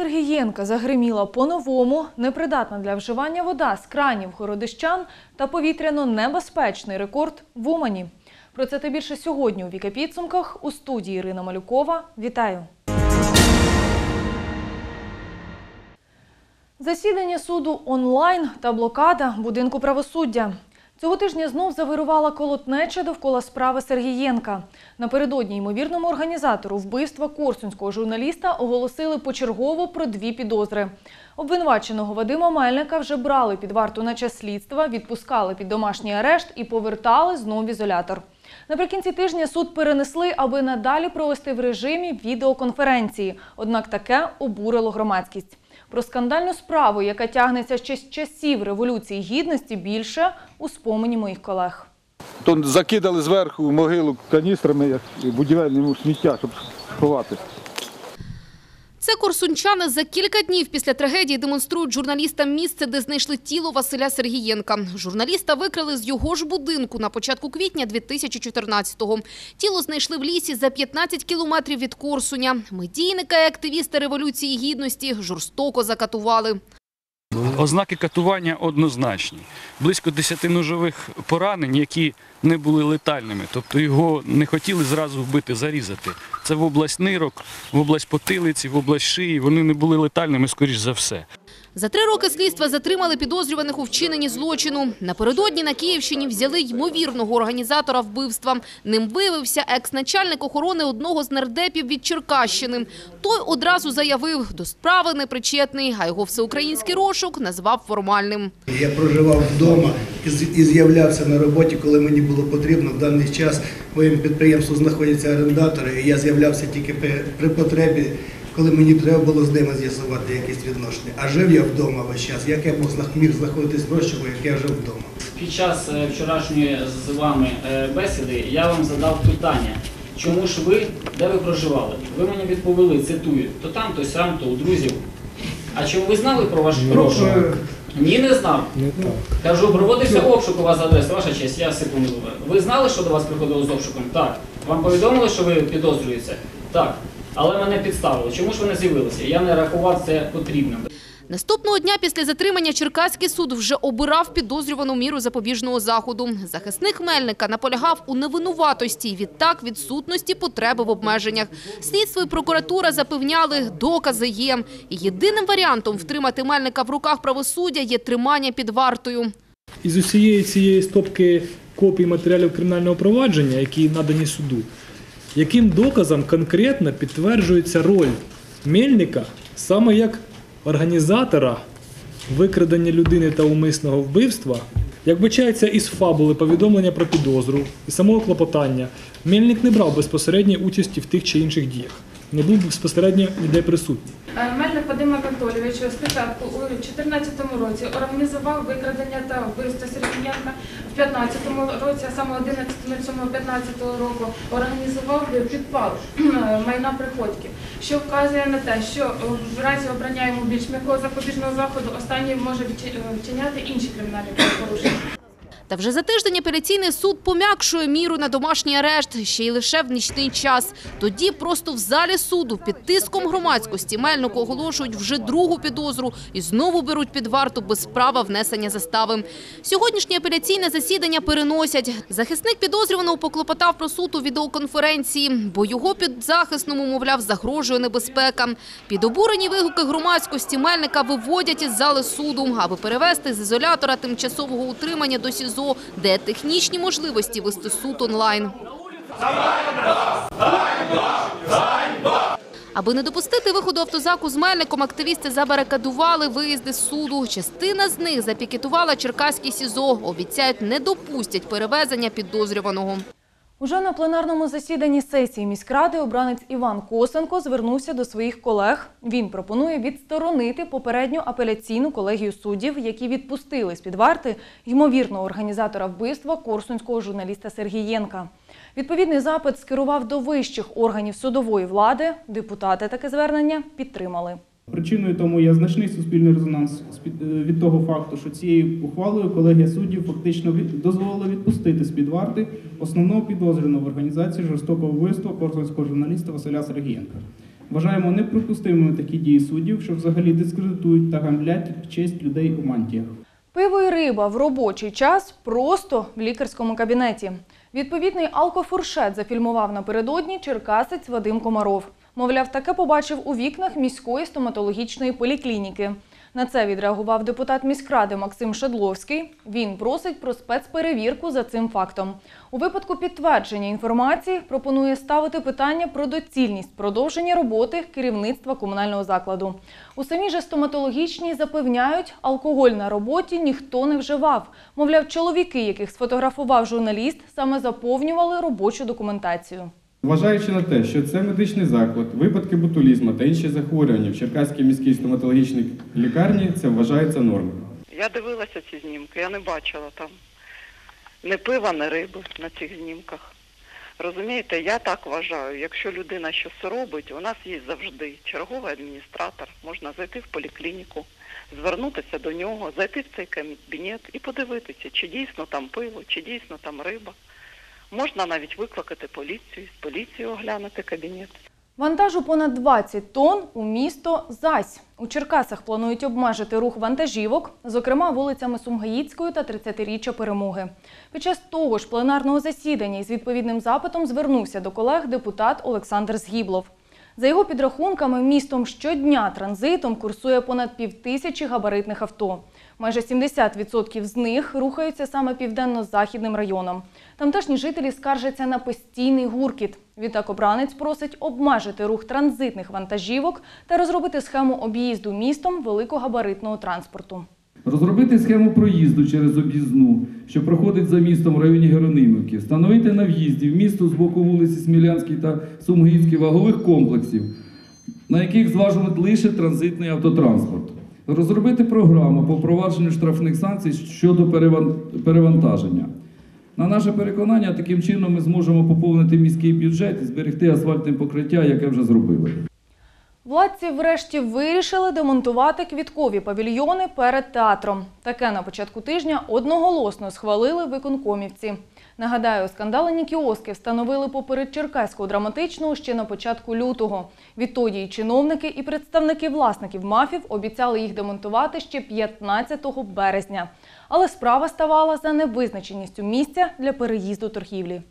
Сергієнка загриміла по-новому, непридатна для вживання вода з кранів городищан та повітряно небезпечний рекорд в Умані. Про це та більше сьогодні у Віка підсумках у студії Ірина Малюкова. Вітаю! Засідання суду онлайн та блокада будинку правосуддя. Цього тижня знов завирувала колотнеча довкола справи Сергієнка. Напередодні ймовірному організатору вбивства корсунського журналіста оголосили почергово про дві підозри. Обвинуваченого Вадима Мельника вже брали під варту на час слідства, відпускали під домашній арешт і повертали знов в ізолятор. Наприкінці тижня суд перенесли, аби надалі провести в режимі відеоконференції. Однак таке обурило громадськість. Про скандальну справу, яка тягнеться ще з часів Революції Гідності, більше у спомені моїх колег. То закидали зверху могилу каністрами, як будівельному сміття, щоб ховати. Це корсунчани за кілька днів після трагедії демонструють журналістам місце, де знайшли тіло Василя Сергієнка. Журналіста викрили з його ж будинку на початку квітня 2014-го. Тіло знайшли в лісі за 15 кілометрів від Корсуня. Медійника і активіста Революції Гідності жорстоко закатували. Ознаки катування однозначні. Близько 10 ножових поранень, які не були летальними. Тобто його не хотіли зразу вбити, зарізати. Це в область нирок, в область потилиці, в область шиї. Вони не були летальними, скоріш за все. За три роки слідства затримали підозрюваних у вчиненні злочину. Напередодні на Київщині взяли ймовірного організатора вбивства. Ним виявився екс-начальник охорони одного з нардепів від Черкащини. Той одразу заявив, до справи непричетний, а його всеукраїнський розшук назвав формальним. Я проживав вдома і з'являвся на роботі, коли мені було потрібно. В даний час моєму підприємстві знаходяться орендатори, і я з'являвся тільки при потребі, коли мені треба було з ними з'ясувати якісь відношення. А жив я вдома весь час. Як я мог міг знаходитись в розшуку, як я жив вдома? Під час е, вчорашньої з вами е, бесіди я вам задав питання, чому ж ви, де ви проживали? Ви мені відповіли, цитую, то там, то сям, то у друзів. А чому ви знали про ваш розшук? Ні, не знав. Кажу, проводився обшук у вас за адресою, ваша честь, я секунду. Ви знали, що до вас приходили з обшуком? Так. Вам повідомили, що ви підозрюєтеся? Так. Але мене підставили. Чому ж ви не з'явилися? Я не рахував це потрібним. Наступного дня після затримання Черкаський суд вже обирав підозрювану міру запобіжного заходу. Захисник Мельника наполягав у невинуватості і відтак відсутності потреби в обмеженнях. Слідство і прокуратура запевняли, докази є. І єдиним варіантом втримати Мельника в руках правосуддя є тримання під вартою. Із усієї цієї стопки копій матеріалів кримінального провадження, які надані суду, яким доказом конкретно підтверджується роль Мельника саме як організатора викрадення людини та умисного вбивства, як вбачається із фабули повідомлення про підозру і самого клопотання, Мельник не брав безпосередньої участі в тих чи інших діях, не був безпосередньо ніде присутній. Е, Мельник Вадим Анатолійович спочатку у 2014 році організував викрадення та вбивство Сергієнка. В 2015 році, а саме 11.07.15 року, організував підпал е, майна приходьків, що вказує на те, що е, в разі обрання йому більш м'якого запобіжного заходу останній може вчи- е, вчиняти інші кримінальні правопорушення. Та вже за тиждень апеляційний суд пом'якшує міру на домашній арешт, ще й лише в нічний час. Тоді просто в залі суду під тиском громадськості Мельнику оголошують вже другу підозру і знову беруть під варту без права внесення застави. Сьогоднішнє апеляційне засідання переносять. Захисник підозрюваного поклопотав про суд у відеоконференції, бо його підзахисному, мовляв, загрожує небезпека. Під обурені вигуки громадськості Мельника виводять із зали суду, аби перевести з ізолятора тимчасового утримання до СІЗО, де технічні можливості вести суд онлайн. Аби не допустити виходу автозаку з Мельником, активісти забарикадували виїзди з суду. Частина з них запікетувала Черкаський СІЗО. Обіцяють, не допустять перевезення підозрюваного. Уже на пленарному засіданні сесії міськради обранець Іван Косенко звернувся до своїх колег. Він пропонує відсторонити попередню апеляційну колегію суддів, які відпустили з-під варти ймовірного організатора вбивства корсунського журналіста Сергієнка. Відповідний запит скерував до вищих органів судової влади. Депутати таке звернення підтримали. Причиною тому є значний суспільний резонанс е, від того факту, що цією ухвалою колегія суддів фактично дозволила відпустити з-під варти основного підозрюваного в організації жорстокого вбивства корсунського журналіста Василя Сергієнка. Вважаємо неприпустимими такі дії суддів, що взагалі дискредитують та гамблять честь людей у мантіях. Пиво і риба в робочий час просто в лікарському кабінеті. Відповідний алкофуршет зафільмував напередодні черкасець Вадим Комаров. Мовляв, таке побачив у вікнах міської стоматологічної поліклініки. На це відреагував депутат міськради Максим Шедловський. Він просить про спецперевірку за цим фактом. У випадку підтвердження інформації пропонує ставити питання про доцільність продовження роботи керівництва комунального закладу. У самій же стоматологічній запевняють, алкоголь на роботі ніхто не вживав. Мовляв, чоловіки, яких сфотографував журналіст, саме заповнювали робочу документацію. Зважаючи на те, що це медичний заклад, випадки ботулізму та інші захворювання в Черкаській міській стоматологічній лікарні це вважається нормою. Я дивилася ці знімки, я не бачила там ні пива, ні риби на цих знімках. Розумієте, я так вважаю, якщо людина щось робить, у нас є завжди черговий адміністратор, можна зайти в поліклініку, звернутися до нього, зайти в цей кабінет і подивитися, чи дійсно там пиво, чи дійсно там риба. Можна навіть викликати поліцію, з поліцією оглянути кабінет. Вантажу понад 20 тонн у місто Зась. У Черкасах планують обмежити рух вантажівок, зокрема вулицями Сумгаїцької та 30-річчя перемоги. Під час того ж пленарного засідання із відповідним запитом звернувся до колег депутат Олександр Згіблов. За його підрахунками, містом щодня транзитом курсує понад півтисячі габаритних авто. Майже 70% з них рухаються саме південно-західним районом. Тамтешні жителі скаржаться на постійний гуркіт. Відтак обранець просить обмежити рух транзитних вантажівок та розробити схему об'їзду містом великогабаритного транспорту. Розробити схему проїзду через об'їзну, що проходить за містом в районі Геронимівки, встановити на в'їзді в місто з боку вулиці Смілянській та Сумгийській вагових комплексів, на яких зважувати лише транзитний автотранспорт. Розробити програму по впровадженню штрафних санкцій щодо перевантаження. На наше переконання, таким чином ми зможемо поповнити міський бюджет і зберегти асфальтне покриття, яке вже зробили. Владці врешті вирішили демонтувати квіткові павільйони перед театром. Таке на початку тижня одноголосно схвалили виконкомівці. Нагадаю, скандалені кіоски встановили поперед Черкаського драматичного ще на початку лютого. Відтоді і чиновники, і представники власників мафів обіцяли їх демонтувати ще 15 березня. Але справа ставала за невизначеністю місця для переїзду торгівлі.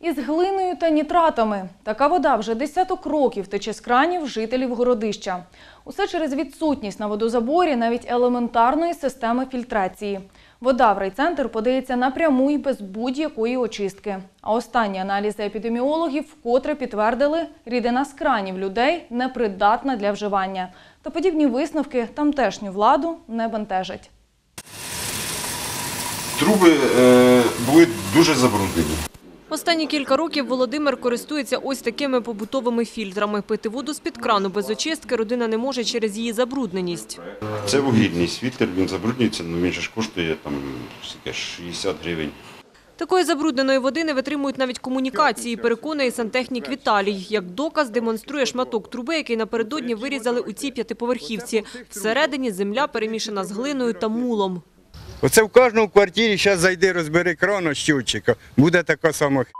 Із глиною та нітратами. Така вода вже десяток років тече з кранів жителів городища. Усе через відсутність на водозаборі навіть елементарної системи фільтрації. Вода в райцентр подається напряму і без будь-якої очистки. А останні аналізи епідеміологів вкотре підтвердили, рідина з кранів людей непридатна для вживання. Та подібні висновки тамтешню владу не бентежать. Труби е, були дуже забруднені. Останні кілька років Володимир користується ось такими побутовими фільтрами. Пити воду з-під крану без очистки родина не може через її забрудненість. Це вугільний світер, він забруднюється, але він ж коштує там 60 гривень. Такої забрудненої води не витримують навіть комунікації, переконує сантехнік Віталій. Як доказ демонструє шматок труби, який напередодні вирізали у цій п'ятиповерхівці. Всередині земля перемішана з глиною та мулом. Оце в кожному квартирі зараз зайди, розбери кран щучика. Буде така сама х**.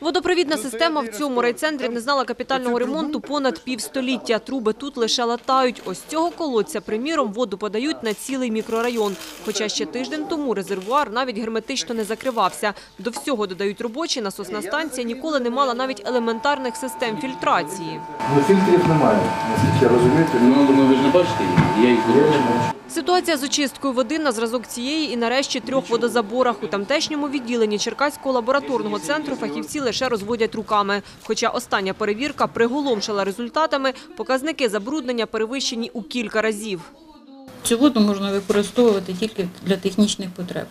Водопровідна система в цьому райцентрі не знала капітального ремонту понад півстоліття. Труби тут лише латають. Ось цього колодця, приміром, воду подають на цілий мікрорайон. Хоча ще тиждень тому резервуар навіть герметично не закривався. До всього, додають робочі, насосна станція ніколи не мала навіть елементарних систем фільтрації. Ну, фільтрів немає, наскільки розумієте. Ну, ну, ви ж не бачите, я їх не бачу. Ситуація з очисткою води на зразок цієї і нарешті трьох водозаборах. У тамтешньому відділенні Черкаського лабораторного центру фахівці лише розводять руками. Хоча остання перевірка приголомшила результатами, показники забруднення перевищені у кілька разів. Цю воду можна використовувати тільки для технічних потреб.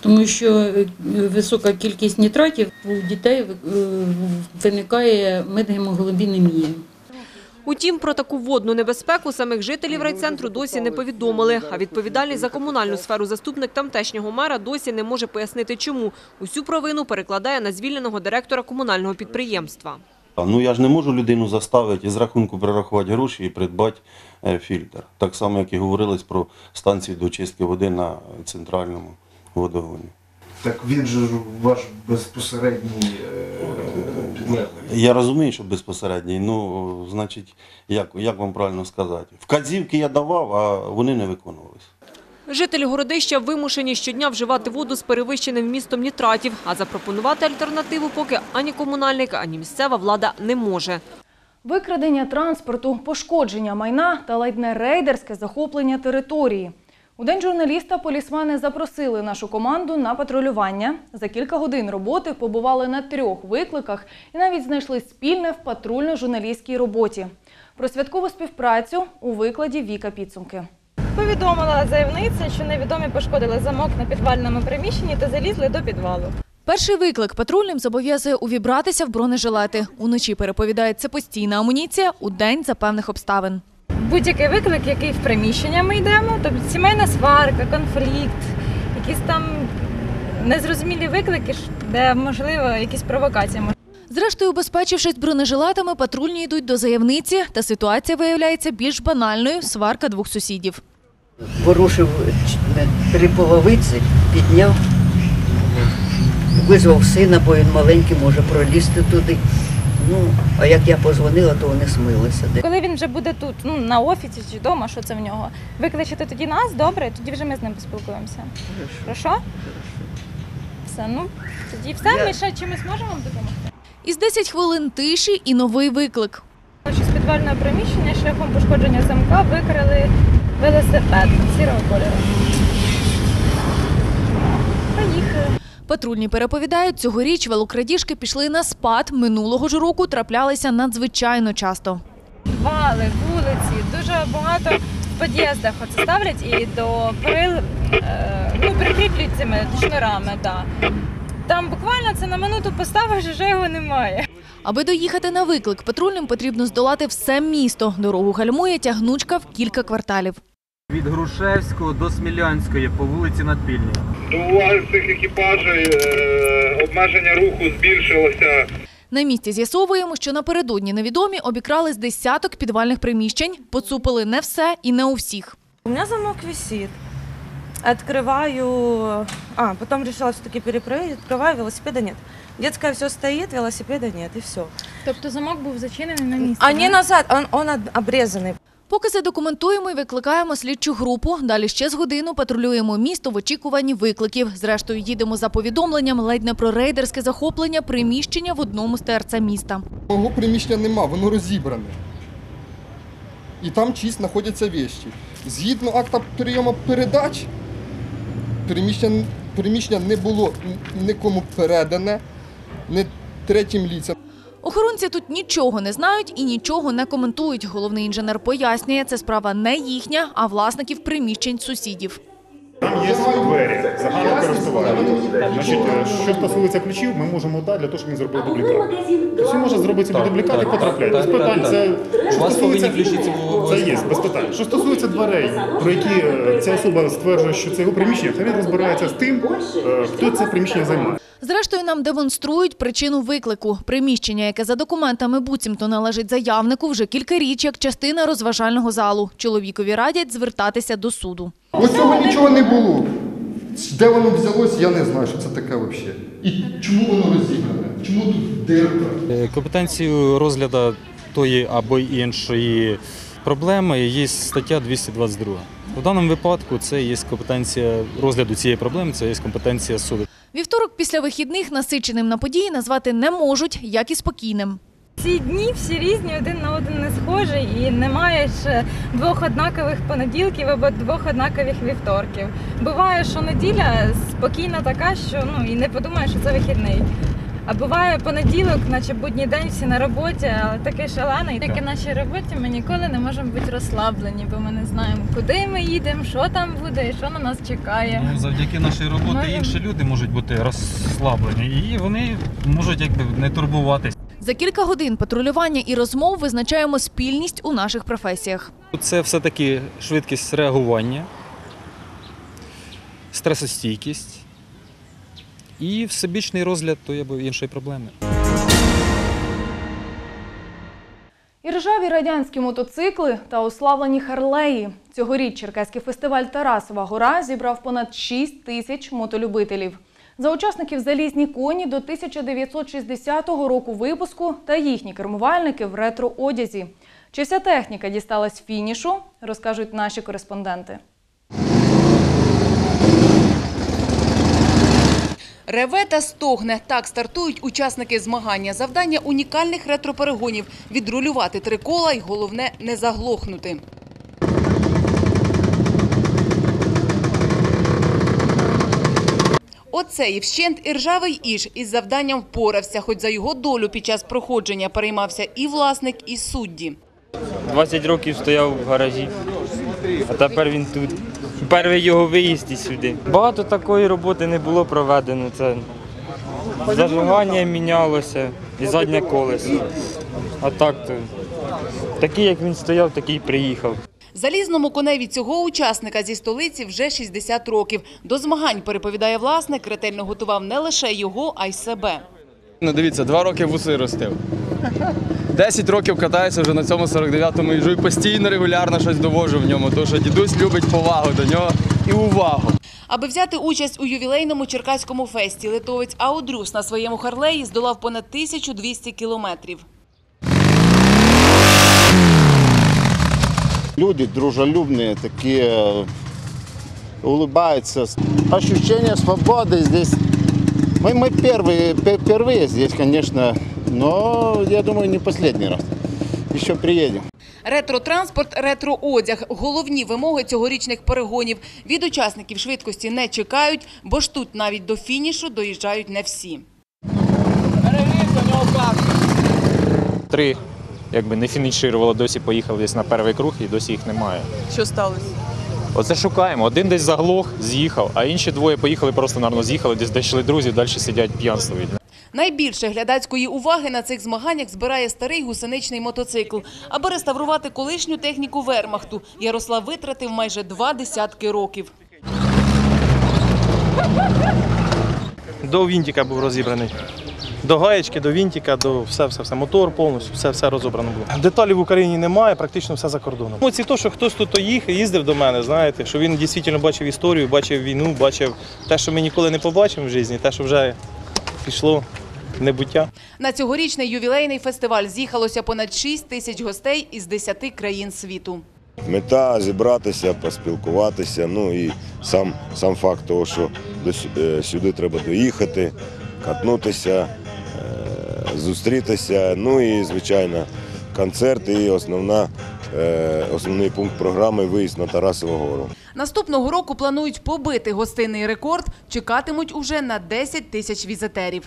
Тому що е, висока кількість нітратів у дітей е, виникає медгемоглобінемія. Утім, про таку водну небезпеку самих жителів райцентру досі не повідомили. А відповідальний за комунальну сферу заступник тамтешнього мера досі не може пояснити, чому. Усю провину перекладає на звільненого директора комунального підприємства. Ну я ж не можу людину заставити із рахунку перерахувати гроші і придбати е, фільтр. Так само, як і говорилось про станцію до очистки води на центральному водогоні. Так він же ваш безпосередній е. Я розумію, що безпосередній, ну, значить, як, як вам правильно сказати? Вказівки я давав, а вони не виконувалися. Жителі городища вимушені щодня вживати воду з перевищеним вмістом нітратів, а запропонувати альтернативу поки ані комунальник, ані місцева влада не може. Викрадення транспорту, пошкодження майна та ледь не рейдерське захоплення території. У день журналіста полісмани запросили нашу команду на патрулювання. За кілька годин роботи побували на трьох викликах і навіть знайшли спільне в патрульно-журналістській роботі. Про святкову співпрацю у викладі Віка підсумки. Повідомила заявниця, що невідомі пошкодили замок на підвальному приміщенні та залізли до підвалу. Перший виклик патрульним зобов'язує увібратися в бронежилети. Уночі переповідають це постійна амуніція, у день за певних обставин. Будь-який виклик, який в приміщення ми йдемо, тобто сімейна сварка, конфлікт, якісь там незрозумілі виклики, де можливо якісь провокації. Зрештою, убезпечившись бронежилетами, патрульні йдуть до заявниці, та ситуація виявляється більш банальною – сварка двох сусідів. порушив три половиці, підняв, визвав сина, бо він маленький, може пролізти туди. Ну, а як я позвонила, то вони смилися. Коли він вже буде тут, ну на офісі чи вдома, що це в нього, викличете тоді нас, добре, тоді вже ми з ним поспілкуємося. Хорошо? Все, ну тоді все, ми ще чимось можемо вам допомогти. Із 10 хвилин тиші і новий виклик. Що з підвального приміщення шляхом пошкодження замка викрали велосипед сірого кольору. Поїхали. Патрульні переповідають, цьогоріч велокрадіжки пішли на спад. Минулого ж року траплялися надзвичайно часто. Підвали, вулиці, дуже багато в під'їздах оце ставлять і до перил е, ну, прикріплюють цими шнурами. Да. Там буквально це на минуту поставиш, вже його немає. Аби доїхати на виклик, патрульним потрібно здолати все місто. Дорогу гальмує тягнучка в кілька кварталів. Від Грушевського до Смілянської по вулиці Надпільній. До уваги всіх екіпажів е, обмеження руху збільшилося. На місці з'ясовуємо, що напередодні невідомі обікрали з десяток підвальних приміщень, поцупили не все і не у всіх. У меня замок висит. Открываю... А, потом решила все-таки перепроверить. Открываю, велосипеда нет. Детское все стоит, велосипеда нет, и все. Тобто замок був зачинений на місці? А не назад, он, он об- обрезанный. Поки все документуємо і викликаємо слідчу групу. Далі ще з годину патрулюємо місто в очікуванні викликів. Зрештою, їдемо за повідомленням ледь не про рейдерське захоплення приміщення в одному з ТРЦ міста. Мого приміщення нема, воно розібране. І там чиїсь знаходяться вещі. Згідно акта прийому передач, приміщення, приміщення не було нікому передане, не третім ліцям. Охоронці тут нічого не знають і нічого не коментують. Головний інженер пояснює, це справа не їхня, а власників приміщень сусідів. Там є двері загального користування. Значить, е, що стосується ключів, ми можемо дати для того, щоб він зробив дублікат. Тобто може зробити собі дублікат і потрапляти. Без питань. Це що стосується ключі це це є без питань. Що стосується дверей, про які е, ця особа стверджує, що це його приміщення, хай він розбирається з тим, е, хто це приміщення займає. Зрештою, нам демонструють причину виклику. Приміщення, яке за документами буцімто належить заявнику, вже кілька річ як частина розважального залу. Чоловікові радять звертатися до суду. Ось цього нічого не було. Де воно взялось, я не знаю, що це таке взагалі. І чому воно розібране? Чому тут дирка? Е, Компетенцією розгляду тої або іншої проблеми є стаття 222. У даному випадку це є компетенція розгляду цієї проблеми, це є компетенція суду. Вівторок після вихідних насиченим на події назвати не можуть, як і спокійним. Ці дні всі різні, один на один не схожі, і немає маєш двох однакових понеділків або двох однакових вівторків. Буває, що неділя спокійна така, що ну і не подумаєш, що це вихідний. А буває понеділок, наче будній день всі на роботі, але такий шалений. Як і нашій роботі ми ніколи не можемо бути розслаблені, бо ми не знаємо, куди ми їдемо, що там буде і що на нас чекає. Ну, завдяки нашій роботі Можемо- інші люди можуть бути розслаблені і вони можуть якби не турбуватись. За кілька годин патрулювання і розмов визначаємо спільність у наших професіях. Це все-таки швидкість реагування, стресостійкість і всебічний розгляд тої або іншої проблеми. І ржаві радянські мотоцикли та ославлені харлеї. Цьогоріч Черкаський фестиваль Тарасова гора зібрав понад 6 тисяч мотолюбителів. За учасників залізні коні до 1960 року випуску та їхні кермувальники в ретро-одязі. Чи вся техніка дісталась фінішу, розкажуть наші кореспонденти. Реве та стогне. Так стартують учасники змагання. Завдання унікальних ретроперегонів – відрулювати три кола і, головне, не заглохнути. Оцей вщент іржавий іж із завданням впорався, хоч за його долю під час проходження переймався і власник, і судді. 20 років стояв в гаражі, а тепер він тут. Перший його виїзд і сюди. Багато такої роботи не було проведено. Це зажигання мінялося і заднє колесо. А так то такий, як він стояв, такий приїхав. Залізному коневі цього учасника зі столиці вже 60 років. До змагань, переповідає власник, ретельно готував не лише його, а й себе. Ну дивіться, два роки вуси ростив. Десять років катаюся вже на цьому 49-му їжу і постійно регулярно щось довожу в ньому, тому що дідусь любить повагу до нього і увагу. Аби взяти участь у ювілейному черкаському фесті, литовець Аудрюс на своєму Харлеї здолав понад 1200 кілометрів. Люди дружелюбные, такие, э, улыбаются. Ощущение свободы здесь. Мы, мы первые, пе- впервые здесь, конечно, но я думаю, не последний раз. Еще приедем. Ретро-транспорт, ретро-одяг – головні вимоги цьогорічних перегонів. Від учасників швидкості не чекають, бо ж тут навіть до фінішу доїжджають не всі. Три якби не фінішували, досі поїхали десь на перший круг і досі їх немає. Що сталося? Оце шукаємо. Один десь заглох, з'їхав, а інші двоє поїхали, просто наверно, з'їхали, десь дійшли друзі, далі сидять п'янствують. Найбільше глядацької уваги на цих змаганнях збирає старий гусеничний мотоцикл. Аби реставрувати колишню техніку вермахту, Ярослав витратив майже два десятки років. До вінтика був розібраний. До гаєчки, до вінтика, до все, все. Мотор повністю, все, все розібрано було. Деталей в Україні немає, практично все за кордоном. Оці то, що хтось тут їхав, їздив до мене, знаєте, що він дійсно бачив історію, бачив війну, бачив те, що ми ніколи не побачимо в житті, те, що вже пішло небуття. На цьогорічний ювілейний фестиваль з'їхалося понад 6 тисяч гостей із 10 країн світу. Мета зібратися, поспілкуватися. Ну і сам, сам факт того, що е, сюди треба доїхати, катнутися, е, зустрітися. Ну і, звичайно, концерт і основна, е, основний пункт програми виїзд на Тарасову гору. Наступного року планують побити гостинний рекорд, чекатимуть уже на 10 тисяч візитерів.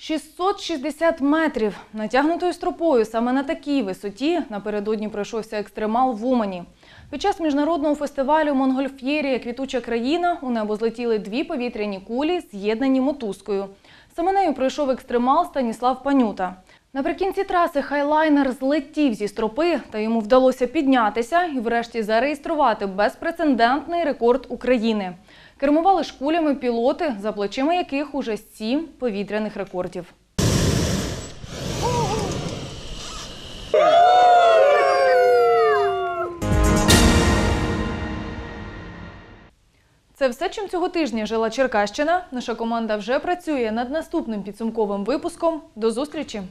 660 метрів натягнутою стропою саме на такій висоті напередодні пройшовся екстремал в Умані. Під час міжнародного фестивалю Монгольф'єрія Квітуча країна у небо злетіли дві повітряні кулі, з'єднані мотузкою. Саме нею пройшов екстремал Станіслав Панюта. Наприкінці траси хайлайнер злетів зі стропи, та йому вдалося піднятися і врешті зареєструвати безпрецедентний рекорд України. Кермували шкулями пілоти, за плечима яких уже сім повітряних рекордів. Це все, чим цього тижня жила Черкащина. Наша команда вже працює над наступним підсумковим випуском. До зустрічі!